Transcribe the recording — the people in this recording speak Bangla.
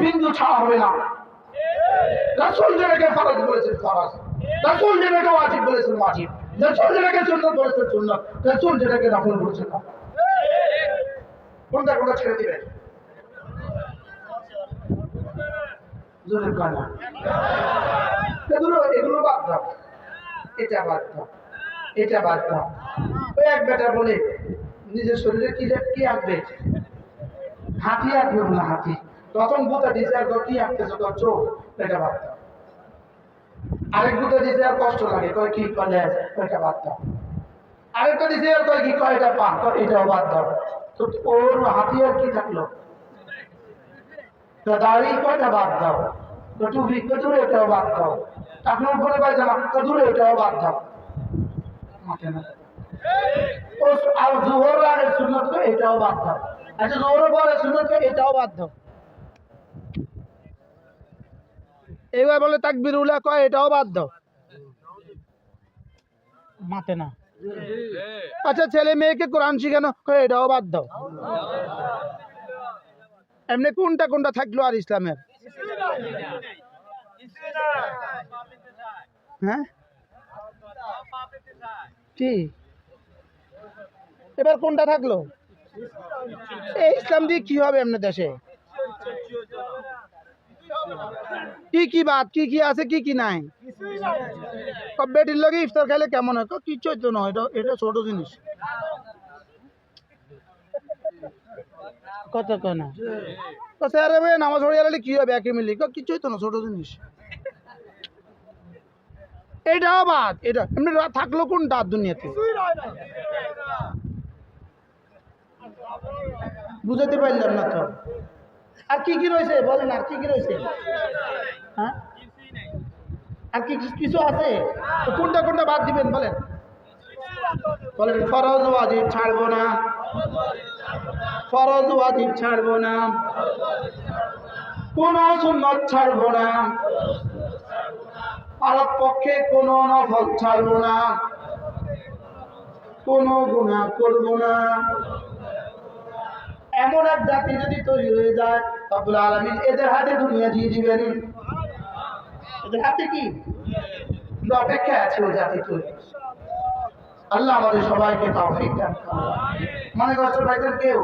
বিন্দু ছাড়া হবে না। রাসূল যেটাকে ফরজ বলেছেন, ফরজ। রাসূল যেটাকে ওয়াজিব বলেছেন, ওয়াজিব। রাসূল যেটাকে সুন্নাত বলেছেন, সুন্নাত। রাসূল যেটাকে নফল বলেছেন, নফল। কোনটা কোনটা ছেড়ে কয় এগুলো এগুলো বাদ দাও। এটা বাদ দাও। এটা বাদ দাও। এক বেটা নিজের শরীরে কি কি আঁকবে? হাতি আঁকবে না হাতি। দিছে আর তোর কি আঁকতেছে তোর চোখ। এটা দাও। আরেক দিছে আর কষ্ট লাগে। কয় কি? করলে এটা বাদ আরেকটা আর কয় কি? কয়, এটা পা কয় এটাও বাদ দাও। তো ওর হাতি আর কি থাকল? তো কয়টা বাদ দাও? তো টুপি এটাও বাদ দাও। আপনার পায়জামা কচুরে এটাও বাদ দাও। আর জোহর আগে সুন্নত এটাও বাদ দাও। আচ্ছা জোহর পরে করে এটাও বাদ দাও। এবার বলে তাকবির উলা কয় এটাও বাদ দাও। মাতে না। আচ্ছা ছেলে মেয়েকে কোরআন শিখানো কয় এটাও বাদ দাও। এমনি কোনটা কোনটা থাকল আর ইসলামের? হ্যাঁ? কি? এবার কোনটা থাকল? এই ইসলাম দিয়ে কি হবে এমনি দেশে? কি কি বাদ কি কি আছে কি কি নাই? বেটির লগে ইফতার খাইলে কেমন হয়? কয়, কিচ্ছু হইতো না এটা এটা ছোট জিনিস। কত কেন তো স্যার নামাজ পড়ে গেলে কি হবে? একে মিলি। কয়, কিচ্ছু হইতো না ছোট জিনিস। এটাও বাদ এটা এমনি থাকল কোনটা আর দুনিয়াতে? বুঝাতে পারলাম না তো। আর কি কি রয়েছে? বলেন, আর কি কি রয়েছে? হ্যাঁ? আর কি কিছু আছে? কোনটা কোনটা বাদ দিবেন, বলেন। বলেন, ফরজ ওয়াজিব ছাড়বো না। ফরজ ওয়াজিব ছাড়বো না। কোন সুন্নত ছাড়বো না। পারত পক্ষে কোন নফল ছাড়বো না। কোন গুণা করব না। এমন এক জাতি যদি তৈরি হয়ে যায় আব্দুল আলমিন এদের হাতে দুনিয়া দিয়ে দিবেন। এদের হাতে কি? অপেক্ষা আছে ওই জাতি তৈরি আল্লাহ আমাদের সবাইকে তাও। মনে করছ ভাইদের কেউ?